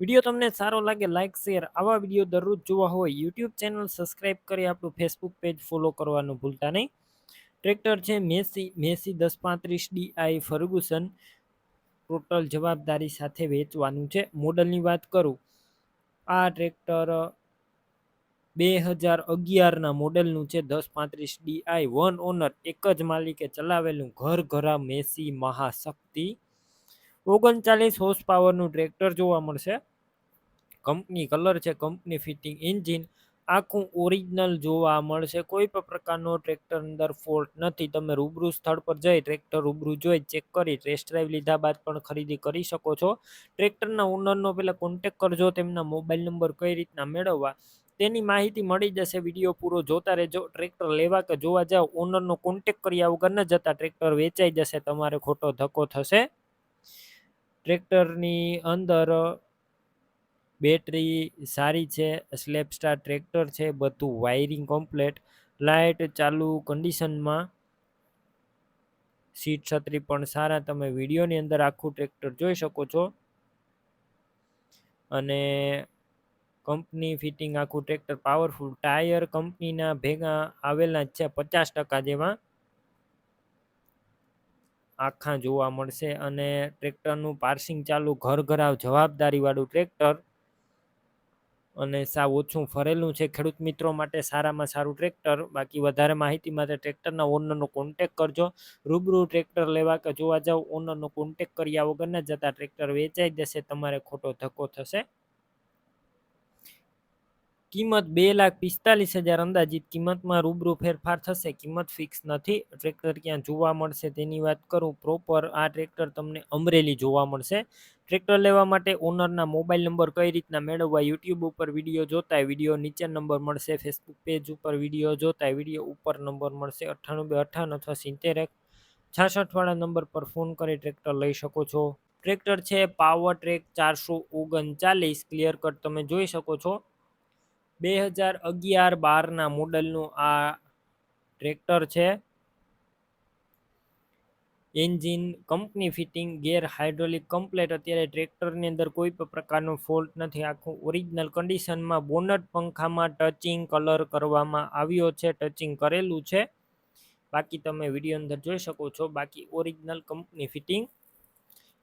Video તમને સારો લાગે લાઇક શેર આવા વીડિયો દરરોજ જોવા હોય યુટ્યુબ ચેનલ સબસ્ક્રાઇબ કરી આપણું ફેસબુક પેજ ફોલો કરવાનું ભૂલતા નહીં. ટ્રેક્ટર છે મેસી મેસી દસ પાંત્રીસ ડીઆઈ ફર્ગુસન ટોટલ જવાબદારી સાથે વેચવાનું છે. મોડલની વાત કરું, આ ટ્રેક્ટર બે હજાર અગિયારના મોડલનું છે દસ પાંત્રીસ ડીઆઈ વન ઓનર એક જ માલિકે ચલાવેલું ઘર ઘરા મેસી મહાશક્તિ. ઓગણચાલીસ હોર્સ પાવરનું ટ્રેક્ટર જોવા મળશે. કંપની કલર છે કંપની ફિટિંગ એન્જિન આખું ઓરિજિનલ જોવા મળશે. કોઈ પણ પ્રકારનો ટ્રેક્ટર અંદર ફોલ્ટ નથી. તમે રૂબરૂ સ્થળ પર જઈ ટ્રેક્ટર રૂબરૂ જોઈ ચેક કરી ટેસ્ટ ડ્રાઈવ લીધા બાદ પણ ખરીદી કરી શકો છો. ટ્રેક્ટરના ઓનરનો પહેલાં કોન્ટેક કરજો, તેમના મોબાઈલ નંબર કઈ રીતના મેળવવા, તેની માહિતી મળી જશે. વીડિયો પૂરો જોતા રહેજો. ટ્રેક્ટર લેવા કે જોવા જાવ ઓનરનો કોન્ટેક કર્યા વગર ન જતા ટ્રેક્ટર વેચાઈ જશે. તમારે ખોટો ધક્કો થશે. ટ્રેક્ટરની અંદર બેટરી સારી છે સ્લેપ સ્ટાર ટ્રેક્ટર છે, બધું વાયરિંગ કમ્પ્લેટ. લાઇટ ચાલુ કન્ડિશનમાં. સીટ છત્રી પણ સારા, તમે વિડીયોની અંદર આખું ટ્રેક્ટર જોઈ શકો છો. અને કંપની ફિટિંગ આખું ટ્રેક્ટર પાવરફુલ. ટાયર કંપનીના ભેગા આવેલા જ છે, પચાસ ટકા જેવા. આખા જોવા મળશે અને ટ્રેક્ટરનું પાર્સિંગ ચાલુ ઘર ઘરાવ જવાબદારીવાળું ટ્રેક્ટર અને સાવ ઓછું ફરેલું છે ખેડૂત મિત્રો માટે સારામાં સારું ટ્રેક્ટર. બાકી વધારે માહિતી માટે ટ્રેક્ટરના ઓનરનો કોન્ટેક કરજો. રૂબરૂ ટ્રેક્ટર લેવા કે જોવા જાવ ઓનરનો કોન્ટેક કર્યા વગરના જતાં ટ્રેક્ટર વેચાઈ જશે તમારે ખોટો ધક્કો થશે. કિંમત બે લાખ પિસ્તાલીસ હજાર અંદાજિત કિંમતમાં રૂબરૂ ફેરફાર થશે. કિંમત ફિક્સ નથી. ટ્રેક્ટર ક્યાં જોવા મળશે તેની વાત કરું. પ્રોપર આ ટ્રેક્ટર તમને અમરેલી જોવા મળશે. ટ્રેક્ટર લેવા માટે ઓનરના મોબાઈલ નંબર કઈ રીતના મેળવવા યુટ્યુબ ઉપર વીડિયો જોતા વીડિયો નીચે નંબર મળશે. ફેસબુક પેજ ઉપર વીડિયો જોતા વીડિયો ઉપર નંબર મળશે. અઠ્ઠાણું બે અઠ્ઠાવન અથવા સિત્તેર એક છાસઠવાળા નંબર પર ફોન કરી ટ્રેક્ટર લઈ શકો છો. ટ્રેક્ટર છે પાવર ટ્રેક ચારસો ઓગણચાલીસ. ક્લિયર કટ તમે જોઈ શકો છો. બે હજાર અગિયાર બારના મોડલનું આ ટ્રેક્ટર છે. Engine, company fitting, gear hydraulic complete. અત્યારે ટ્રેક્ટરની અંદર કોઈ પણ પ્રકારનો ફોલ્ટ નથી. આખું ઓરિજિનલ કન્ડિશનમાં બોનટ પંખામાં ટચિંગ કલર કરવામાં આવ્યો છે, ટચિંગ કરેલું છે. બાકી તમે વીડિયો અંદર જોઈ શકો છો. બાકી ઓરિજિનલ કંપની ફિટિંગ.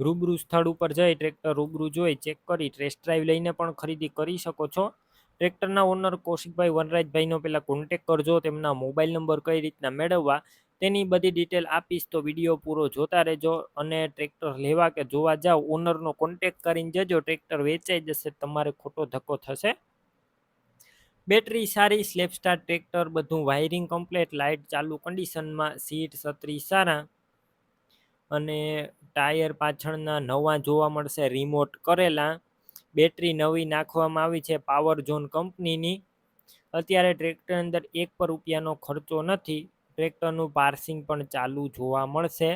રૂબરૂ સ્થળ ઉપર જઈ ટ્રેક્ટર રૂબરૂ જોઈ, ચેક કરી, ટેસ્ટ ડ્રાઈવ લઈને પણ ખરીદી કરી શકો છો. ટ્રેક્ટરના ઓનર કૌશિકભાઈ વનરાજભાઈનો પહેલાં કોન્ટેક કરજો, તેમના મોબાઈલ નંબર કઈ રીતના મેળવવા, તેની બધી ડિટેલ આપીશ તો વીડિયો પૂરો જોતા રહેજો અને ટ્રેક્ટર લેવા કે જોવા જાઓ ઓનરનો કોન્ટેક કરીને જજો ટ્રેક્ટર વેચાઈ જશે, તમારે ખોટો ધક્કો થશે. બેટરી સારી સ્લેપસ્ટાર ટ્રેક્ટર બધું વાયરિંગ કમ્પ્લેટ લાઇટ ચાલુ કન્ડિશનમાં સીટ છત્રી સારા, અને ટાયર પાછળના નવા જોવા મળશે રિમોટ કરેલા બેટરી નવી નાખવામાં આવી છે પાવર ઝોન કંપનીની. અત્યારે ટ્રેક્ટર અંદર એક પર રૂપિયાનો ખર્ચો નથી. ટ્રેક્ટરનું પાર્સિંગ પણ ચાલુ જોવા મળશે.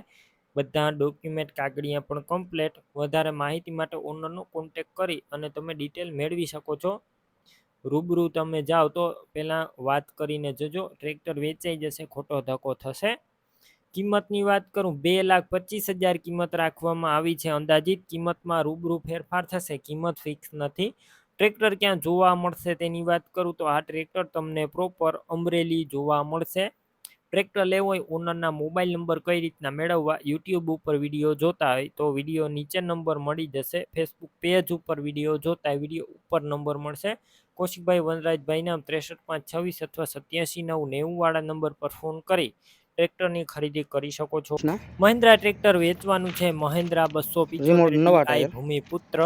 બધા ડોક્યુમેન્ટ કાગળિયા પણ કમ્પ્લેટ વધારે માહિતી માટે ઓનરનો કોન્ટેક કરી અને તમે ડિટેલ મેળવી શકો છો. રૂબરૂ તમે જાઓ તો પહેલાં વાત કરીને જજો. ટ્રેક્ટર વેચાઈ જશે, ખોટો ધક્કો થશે. કિંમતની વાત કરું, બે લાખ પચીસ હજાર કિંમત રાખવામાં આવી છે અંદાજિત. કિંમતમાં રૂબરૂ ફેરફાર થશે, કિંમત ફિક્સ નથી. ટ્રેક્ટર ક્યાં જોવા મળશે તેની વાત કરું તો આ ટ્રેક્ટર તમને પ્રોપર અમરેલી જોવા મળશે. ટ્રેક્ટર લેવો હોય, ઓનરના મોબાઈલ નંબર કઈ રીતના મેળવવા, યુટ્યુબ ઉપર વીડિયો જોતા હોય તો વીડિયો નીચે નંબર મળી જશે, ફેસબુક પેજ ઉપર વીડિયો જોતા હોય, વીડિયો ઉપર નંબર મળશે. કૌશિકભાઈ વનરાજભાઈના ત્રેસઠ પાંચ છવ્વીસ અથવા સત્યાસી નવ નેવું વાળા નંબર પર ફોન કરી ટ્રેક્ટરની ખરીદી કરી શકો છો. મહિન્દ્રા ટ્રેક્ટર વેચવાનું છે. મહિન્દ્રા બસો ભૂમિપુત્ર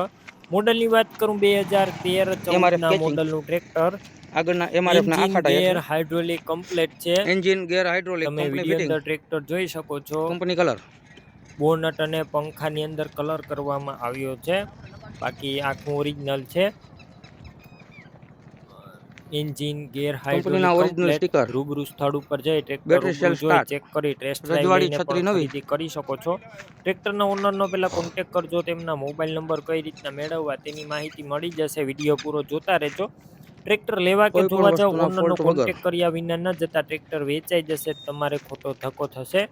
મોડલની વાત કરું બે હજાર તેર ચૌદના મોડલનું ટ્રેક્ટર. આગળના એમઆરએફ ના આખા ટાયર હાઇડ્રોલિક કમ્પ્લેટ છે. એન્જિન ગેર હાઇડ્રોલિક તમે કંપની અંદર ટ્રેક્ટર જોઈ શકો છો. કંપની કલર બોનટ અને પંખાની અંદર કલર કરવામાં આવ્યો છે. બાકી આખું ઓરિજિનલ છે. એન્જિન ગેર હાઇડ્રોલિક રૂબરૂ સ્થળ ઉપર જઈ ટ્રેક્ટર જોઈ ચેક કરી ટેસ્ટ ડ્રાઈવ છત્રી નવી. કરી શકો છો. ટ્રેક્ટરના ઓનરનો પહેલા કોન્ટેક કરજો તેમના મોબાઈલ નંબર કઈ રીતના મેળવવા તેની માહિતી મળી જશે. વીડિયો પૂરો જોતા રહેજો. ટ્રેક્ટર લેવા કે જોવા જાવ ઓનરનો કોન્ટેક્ટ કોન્ટેક કર્યા વિના ન જતા ટ્રેક્ટર વેચાઈ જશે તમારે ખોટો ધક્કો થશે.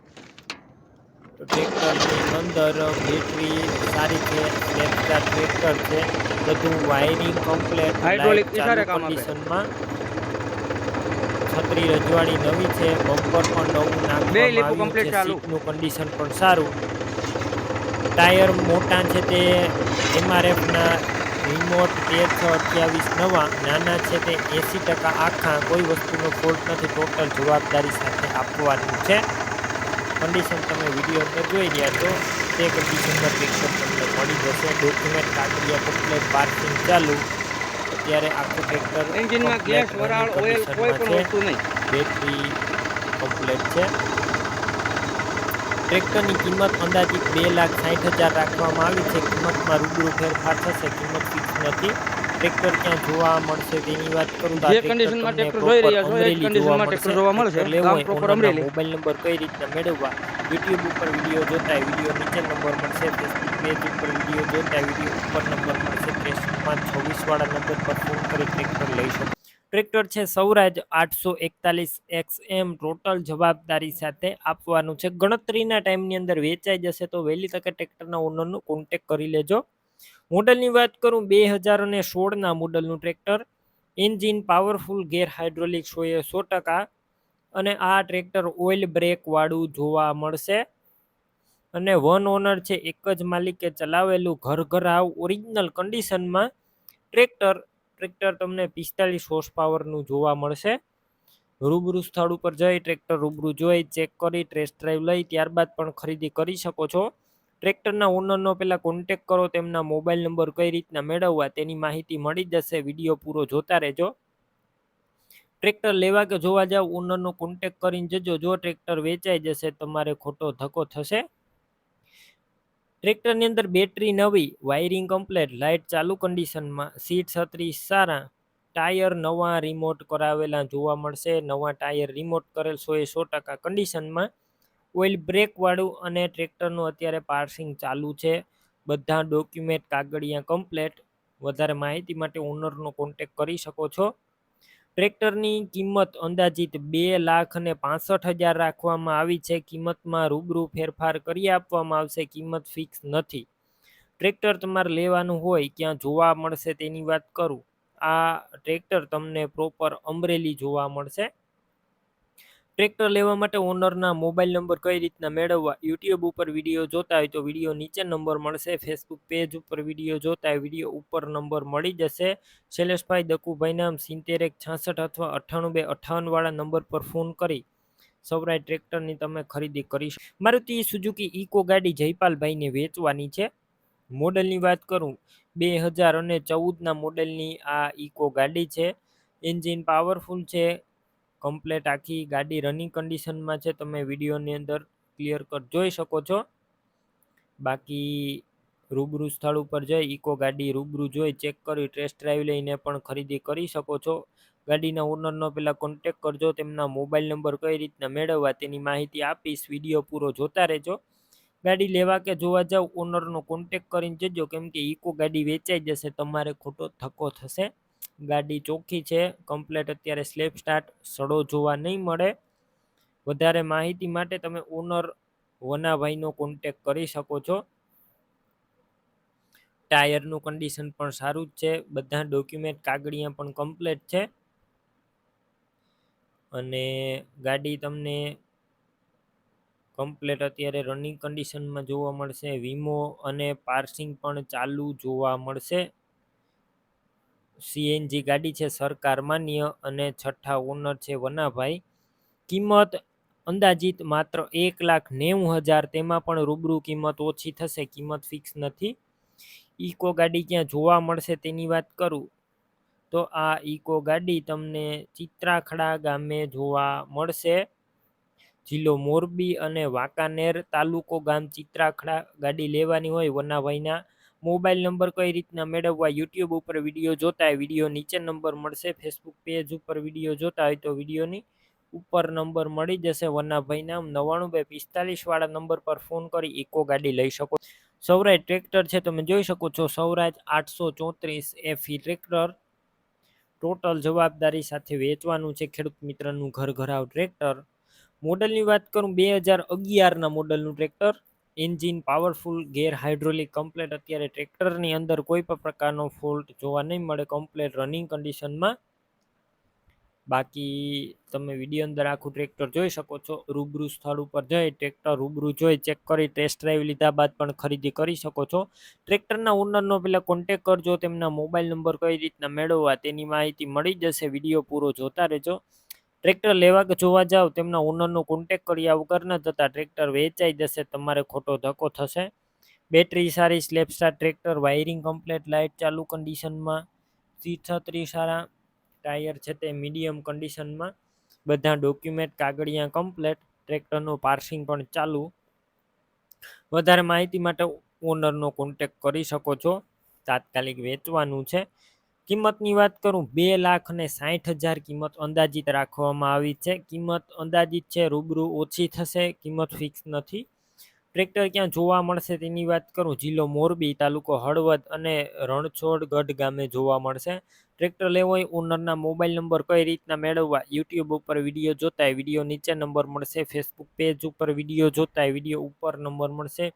તો ટ્રેક્ટરની અંદર બેટરી સારી છે ટ્રેક્ટર છે. બધું વાયરિંગ કમ્પ્લેટ હાઇડ્રોલિક ઇશારે કામ આપે. કન્ડિશનમાં છત્રી રજવાડી નવી છે બમ્પર પણ નવું નાખવામાં આવ્યું છે સીટનું કન્ડિશન પણ સારું. ટાયર મોટા છે તે એમઆરએફના રિમોટ તેર છ અઠ્યાવીસ નવા નાના છે તે એંસી ટકા આખા કોઈ વસ્તુનો ફોલ્ટ નથી ટોટલ જવાબદારી સાથે આપવાનું છે. કન્ડિશન તમે વીડિયો અંદર જોઈ રહ્યા છો તે કન્ડિશનમાં પિક્ચર તમને મળી જશે. ડોક્યુમેન્ટ કાગળિયા કમ્પ્લેટ પાર્કિંગ ચાલુ. અત્યારે આખું ટ્રેક્ટર એન્જિનમાં ગેસ વરાળ ઓઇલ કોઈ પણ વસ્તુ નહીં. બેટરી કમ્પ્લેટ છે. ટ્રેક્ટરની કિંમત અંદાજિત બે લાખ સાઠ હજાર રાખવામાં આવી છે. કિંમતમાં રૂબરૂ ફેરફાર થશે. કિંમત ફિક્સ નથી. ટ્રેક્ટર ક્યાં જોવા મળશે તેની વાત કરું જે ટ્રેક્ટર તમને tractor જોઈ રહ્યા છો, એ અમરેલી conditionમાં જોવા મળશે. ટ્રેક્ટર ગામ પ્રોપર અમરેલી. મોબાઈલ નંબર કઈ રીતના મેળવવા? યુટ્યુબ ઉપર વીડિયો જોતા વીડિયો નીચે નંબર મળશે. ફેસબુક પેજ ઉપર વીડિયો જોતા વીડિયો ઉપર નંબર મળશે. ત્રેસઠ છવ્વીસ વાળા નંબર પર ફોન કરી ટ્રેક્ટર લઈ શકો. ટ્રેક્ટર છે સૌરાજ આઠસો એકતાલીસ એક્સ એમ ટોટલ જવાબદારી સાથે આપવાનું છે. ગણતરીના ટાઈમની અંદર વેચાઈ જશે તો વહેલી તકે ટ્રેક્ટરના ઓનરનો કોન્ટેક કરી લેજો. મોડલની વાત કરું, બે હજાર અને સોળના મોડલનું tractor. Engine powerful, gear hydraulic સો એ સો ટકા. અને આ ટ્રેક્ટર ઓઇલ બ્રેક વાળું જોવા મળશે. અને વન ઓનર છે, એક જ માલિકે ચલાવેલું ઘર ઘરાવ ઓરિજિનલ કન્ડિશનમાં ટ્રેક્ટર. ટ્રેક્ટર તમને પિસ્તાલીસ હોર્સ પાવરનું જોવા મળશે. રૂબરૂ સ્થળ ઉપર જઈ ટ્રેક્ટર રૂબરૂ જોઈ, ચેક કરી ટેસ્ટ ડ્રાઈવ લઈ, ત્યારબાદ પણ ખરીદી કરી શકો છો. ટ્રેક્ટરના ઓનરનો પહેલાં કોન્ટેક કરો, તેમના મોબાઈલ નંબર કઈ રીતના મેળવવા તેની માહિતી મળી જશે. વીડિયો પૂરો જોતા રહેજો. ટ્રેક્ટર લેવા કે જોવા જાવ, ઓનરનો કોન્ટેક કરીને જજો. જો ટ્રેક્ટર વેચાઈ જશે, તમારે ખોટો ધક્કો થશે. ટ્રેક્ટરની અંદર બેટરી નવી વાયરિંગ કમ્પ્લેટ લાઇટ ચાલુ કન્ડિશનમાં સીટ છત્રીસ સારા, ટાયર નવા રિમોટ કરાવેલા જોવા મળશે. નવા ટાયર રિમોટ કરેલ સો એ સો ટકા કન્ડિશનમાં ઓઇલ બ્રેકવાળું અને ટ્રેક્ટરનું અત્યારે પાર્સિંગ ચાલુ છે. બધા ડોક્યુમેન્ટ કાગળિયા કમ્પ્લેટ. વધારે માહિતી માટે ઓનરનો કોન્ટેક કરી શકો છો. ટ્રેક્ટરની કિંમત અંદાજિત બે લાખ અને પાસઠ હજાર રાખવામાં આવી છે. કિંમતમાં રૂબરૂ ફેરફાર કરી આપવામાં આવશે. કિંમત ફિક્સ નથી. ટ્રેક્ટર તમારે લેવાનું હોય ક્યાં જોવા મળશે તેની વાત કરું. આ ટ્રેક્ટર તમને પ્રોપર અમરેલી જોવા મળશે. ટ્રેક્ટર લેવા માટે ઓનરના મોબાઈલ નંબર કઈ રીતના મેળવવા? યુટ્યુબ ઉપર વીડિયો જોતા હોય તો વીડિયો નીચે નંબર મળશે, ફેસબુક પેજ ઉપર વીડિયો જોતા હોય વીડિયો ઉપર નંબર મળી જશે. શૈલેષભાઈ દકુભાઈ નામ સિત્તેર એક છાસઠ અથવા અઠ્ઠાણું બે અઠ્ઠાવનવાળા નંબર પર ફોન કરી. સૌરાય ટ્રેક્ટરની તમે ખરીદી કરી શકો મારુતિ સુઝુકી ઇકો ગાડી જયપાલભાઈને વેચવાની છે. મોડલની વાત કરું, બે હજાર અને ચૌદના મોડેલની આ ઇકો ગાડી છે. એન્જિન પાવરફુલ છે કમ્પ્લેટ આખી ગાડી રનિંગ કન્ડિશનમાં છે, તમે વિડીયોની અંદર ક્લિયર કટ જોઈ શકો છો. બાકી રૂબરૂ સ્થળ ઉપર જઈ, ઇકો ગાડી રૂબરૂ જોઈ ચેક કરી ટેસ્ટ ડ્રાઈવ લઈને પણ ખરીદી કરી શકો છો. ગાડીના ઓનરનો પહેલાં કોન્ટેક કરજો, તેમના મોબાઈલ નંબર કઈ રીતના મેળવવા તેની માહિતી આપીશ, વીડિયો પૂરો જોતા રહેજો. ગાડી લેવા કે જોવા જાવ ઓનરનો કોન્ટેક કરીને જજો, કેમ કે ઇકો ગાડી વેચાઈ જશે, તમારે ખોટો ધક્કો થશે. ગાડી ચોખ્ખી છે કમ્પ્લેટ અત્યારે સ્લેપ સ્ટાર્ટ સડો જોવા નહીં મળે. વધારે માહિતી માટે તમે ઓનર વનાભાઈનો કોન્ટેક કરી શકો છો. ટાયરનું કન્ડિશન પણ સારું જ છે, બધા ડોક્યુમેન્ટ કાગળિયા પણ કમ્પ્લેટ છે. અને ગાડી તમને કમ્પ્લેટ અત્યારે રનિંગ કન્ડિશનમાં જોવા મળશે, વીમો અને પાર્સિંગ પણ ચાલુ જોવા મળશે. સીએનજી ગાડી છે સરકાર માન્ય અને છઠ્ઠા ઓનર છે વનાભાઈ. કિંમત અંદાજિત માત્ર એક લાખ નેવું હજાર તેમાં પણ રૂબરૂ કિંમત ઓછી થશે, કિંમત ફિક્સ નથી. ઇકો ગાડી ક્યાં જોવા મળશે તેની વાત કરું? તો આ ઇકો ગાડી તમને ચિત્રાખડા ગામે જોવા મળશે. જિલ્લો મોરબી અને વાંકાનેર તાલુકો ગામ ચિત્રાખડા ગાડી લેવાની હોય વનાભાઈના મોબાઈલ નંબર કઈ રીતના મેળવવા, યુટ્યુબ ઉપર વીડિયો જોતા હોય, વીડિયો નીચે નંબર મળશે, ફેસબુક પેજ ઉપર વીડિયો જોતા હોય તો વિડીયોની ઉપર નંબર મળી જશે. વનાભાઈ નામ નવ્વાણું બે પિસ્તાલીસ વાળા નંબર પર ફોન કરી ઇકો ગાડી લઈ શકો. સૌરાજ ટ્રેક્ટર છે, તમે જોઈ શકો છો. સૌરાજ આઠસો ચોત્રીસ એફી ટ્રેક્ટર. ટોટલ જવાબદારી સાથે વેચવાનું છે ખેડૂત મિત્રનું ઘર ઘરાવ ટ્રેક્ટર. મોડલની વાત કરું, બે હજાર અગિયારના મોડલનું tractor. Engine powerful, gear hydraulic, complete. અત્યારે ટ્રેક્ટરની અંદર કોઈ પણ પ્રકારનો ફોલ્ટ જોવા નહીં મળે. કમ્પ્લેટ રનિંગ કન્ડિશનમાં. બાકી તમે વીડિયો અંદર આખું ટ્રેક્ટર જોઈ શકો છો. રૂબરૂ સ્થળ ઉપર જઈ ટ્રેક્ટર રૂબરૂ જોઈ ચેક કરી, ટેસ્ટ ડ્રાઈવ લીધા બાદ પણ ખરીદી કરી શકો છો. ટ્રેક્ટરના ઓનરનો પહેલાં કોન્ટેક કરજો, તેમના મોબાઈલ નંબર કઈ રીતના મેળવવા તેની માહિતી મળી જશે. વીડિયો પૂરો જોતા રહેજો. ટ્રેક્ટર લેવા કે જોવા જાઓ તેમના ઓનરનો કોન્ટેક કર્યા વગર ન જતા ટ્રેક્ટર વેચાઈ જશે, તમારે ખોટો ધક્કો થશે. બેટરી સારી સ્લેપસ્ટાર ટ્રેક્ટર વાયરિંગ કમ્પ્લેટ લાઇટ ચાલુ કન્ડિશનમાં સીટ સારા, ટાયર છે તે મીડિયમ કન્ડિશનમાં બધા ડોક્યુમેન્ટ કાગળિયા કમ્પ્લેટ ટ્રેક્ટરનું પાર્સિંગ પણ ચાલુ. વધારે માહિતી માટે ઓનરનો કોન્ટેક કરી શકો છો. તાત્કાલિક વેચવાનું છે. કિંમતની વાત કરું, બે લાખ ને સાઠ હજાર કિંમત અંદાજિત રાખવામાં આવી છે. કિંમત અંદાજિત છે, રૂબરૂ ઓછી થશે, કિંમત ફિક્સ નથી. ટ્રેક્ટર ક્યાં જોવા મળશે તેની વાત કરું, જિલ્લો મોરબી, તાલુકો હળવદ અને રણછોડ ગઢ ગામે જોવા મળશે. ટ્રેક્ટર લેવો હોય ઓનરના મોબાઈલ નંબર કઈ રીતના મેળવવા, યુટ્યુબ ઉપર વીડિયો જોતા વીડિયો નીચે નંબર મળશે, ફેસબુક પેજ ઉપર વીડિયો જોતા વીડિયો ઉપર નંબર મળશે.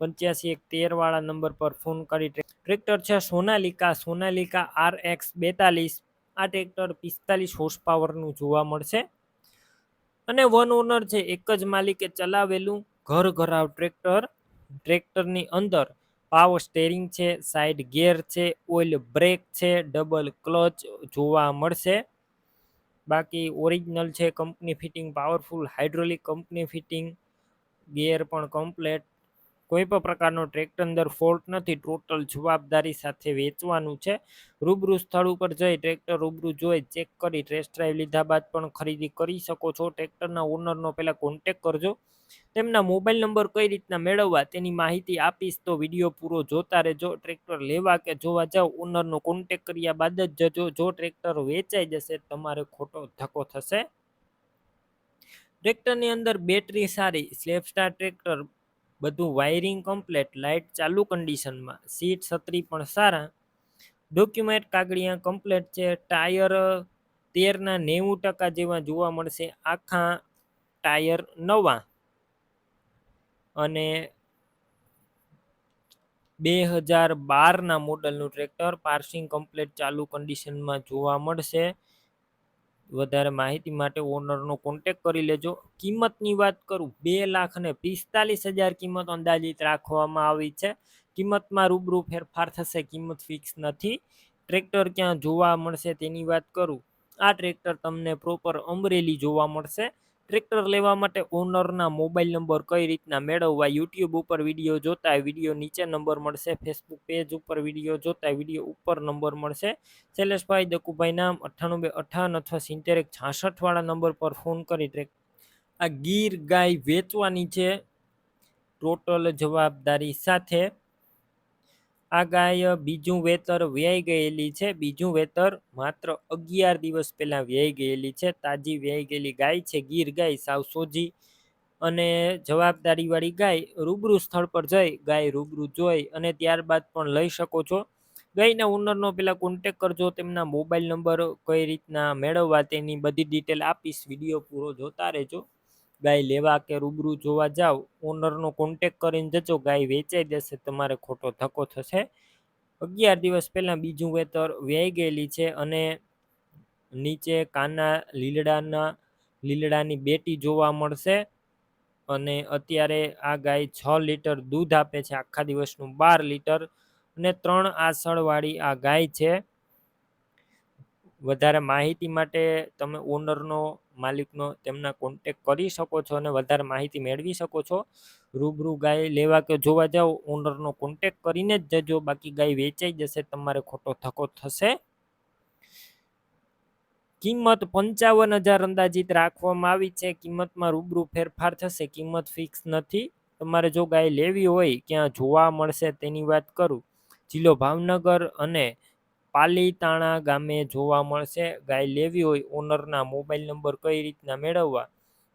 પંચ્યાસી એક તેરવાળા નંબર પર ફોન કરી ટ્રેક્ટર છે સોનાલિકા સોનાલિકા આર એક્સ બેતાલીસ. આ ટ્રેક્ટર પિસ્તાલીસ હોર્સ પાવરનું જોવા મળશે. અને વન ઓનર છે, એક જ માલિકે ચલાવેલું ઘર ઘરાવ ટ્રેક્ટર. ટ્રેક્ટરની અંદર પાવર સ્ટેરિંગ છે સાઈડ ગેર છે ઓઇલ બ્રેક છે ડબલ ક્લચ જોવા મળશે. બાકી ઓરિજિનલ છે company fitting powerful hydraulic company fitting gear પણ કમ્પ્લેટ કોઈ પણ પ્રકારનો ટ્રેક્ટર અંદર ફોલ્ટ નથી ટોટલ જવાબદારી સાથે વેચવાનું છે. રૂબરૂ સ્થળ ઉપર જઈ ટ્રેક્ટર રૂબરૂ જોઈ ચેક કરી ટેસ્ટ ડ્રાઈવ લીધા બાદ પણ ખરીદી કરી શકો છો. ટ્રેક્ટરના ઓનરનો પહેલાં કોન્ટેક કરજો. તેમના મોબાઈલ નંબર કઈ રીતના મેળવવા તેની માહિતી આપીશ તો વીડિયો પૂરો જોતા રહેજો. ટ્રેક્ટર લેવા કે જોવા જાઓ ઓનરનો કોન્ટેક કર્યા બાદ જ જજો. જો ટ્રેક્ટર વેચાઈ જશે, તમારે ખોટો ધક્કો થશે. ટ્રેક્ટરની અંદર બેટરી સારી સ્લેપ સ્ટાર ટ્રેક્ટર બધું વાયરિંગ કમ્પ્લેટ લાઇટ ચાલુ કન્ડિશનમાં સીટ છત્રી પણ સારા. ડોક્યુમેન્ટ કાગળિયા કમ્પ્લેટ છે ટાયર તેરના નેવું ટકા જેવા જોવા મળશે, આખા ટાયર નવા. અને બે હજાર બારના મોડલનું ટ્રેક્ટર પાર્સિંગ કમ્પ્લેટ ચાલુ કન્ડિશનમાં જોવા મળશે. વધારે માહિતી માટે ઓનરનો કોન્ટેક કરી લેજો. કિંમતની વાત કરું, બે લાખ અને પિસ્તાલીસ હજાર કિંમત અંદાજિત રાખવામાં આવી છે. કિંમતમાં રૂબરૂ ફેરફાર થશે, કિંમત ફિક્સ નથી. ટ્રેક્ટર ક્યાં જોવા મળશે તેની વાત કરું. આ ટ્રેક્ટર તમને પ્રોપર અમરેલી જોવા મળશે. ટ્રેક્ટર લેવા માટે ઓનરના મોબાઈલ નંબર કઈ રીતના મેળવવા, યુટ્યુબ ઉપર વીડિયો જોતા વીડિયો નીચે નંબર મળશે, ફેસબુક પેજ ઉપર વીડિયો જોતા વીડિયો ઉપર નંબર મળશે. શૈલેષભાઈ દકુભાઈ નામ અઠ્ઠાણું બે અઠ્ઠાવન અથવા સિત્તેર એક છાસઠ વાળા નંબર પર ફોન કરી ટ્રેક આ ગીર ગાય વેચવાની છે. ટોટલ જવાબદારી સાથે આ ગાય બીજું વેતર વ્યાઈ ગયેલી છે. બીજું વેતર માત્ર અગિયાર દિવસ પહેલાં વ્યાઈ ગયેલી છે. તાજી વ્યાઈ ગયેલી ગાય છે. ગીર ગાય સાવ સોજી અને જવાબદારીવાળી ગાય રૂબરૂ સ્થળ પર જઈ, ગાય રૂબરૂ જોઈ અને ત્યારબાદ પણ લઈ શકો છો. ગાયના ઓનરનો પહેલાં કોન્ટેક કરજો. તેમના મોબાઈલ નંબર કઈ રીતના મેળવવા તેની બધી ડિટેલ આપીશ. વીડિયો પૂરો જોતા રહેજો. ગાય લેવા કે રૂબરૂ જોવા જાઓ ઓનરનો કોન્ટેક કરીને જજો, ગાય વેચાઈ જશે, તમારે ખોટો ધક્કો થશે. અગિયાર દિવસ પહેલાં બીજું વેતર વ્યાઈ ગયેલી છે અને નીચે કાના લીલડાના, લીલડાની બેટી જોવા મળશે અને અત્યારે આ ગાય છ લીટર દૂધ આપે છે, આખા દિવસનું બાર લીટર અને ત્રણ આસળવાળી આ ગાય છે. વધારે માહિતી માટે તમે ઓનરનો માલિકનો તેમના કોન્ટેક કરી શકો છો અને વધારે માહિતી મેળવી શકો છો. રૂબરૂ ગાય લેવા કે જોવા જાઓ ઓનરનો કોન્ટેક કરીને જ જજો. બાકી ગાય વેચાઈ જશે, તમારે ખોટો ધક્કો થશે. કિંમત પંચાવન હજાર અંદાજિત રાખવામાં આવી છે. કિંમતમાં રૂબરૂ ફેરફાર થશે, કિંમત ફિક્સ નથી. તમારે જો ગાય લેવી હોય, ક્યાં જોવા મળશે તેની વાત કરું. જિલ્લો ભાવનગર અને પાલીતાણા ગામે જોવા મળશે. ગાય લેવી હોય ઓનરના મોબાઈલ નંબર કઈ રીતના મેળવવા?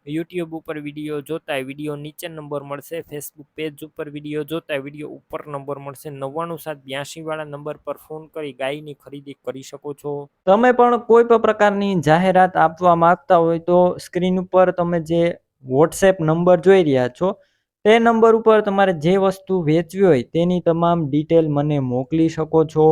યુટ્યુબ ઉપર વીડિયો જોતા વીડિયો નીચે નંબર મળશે. ફેસબુક પેજ ઉપર વીડિયો જોતા વીડિયો ઉપર નંબર મળશે. નવ્વાણું સાત બ્યાસી વાળા નંબર પર ફોન કરી ગાયની ખરીદી કરી શકો છો. તમે પણ કોઈ પણ પ્રકારની જાહેરાત આપવા માંગતા હોય તો સ્ક્રીન ઉપર તમે જે વોટ્સએપ નંબર જોઈ રહ્યા છો, તે નંબર ઉપર તમારે જે વસ્તુ વેચવી હોય તેની તમામ ડિટેલ મને મોકલી શકો છો.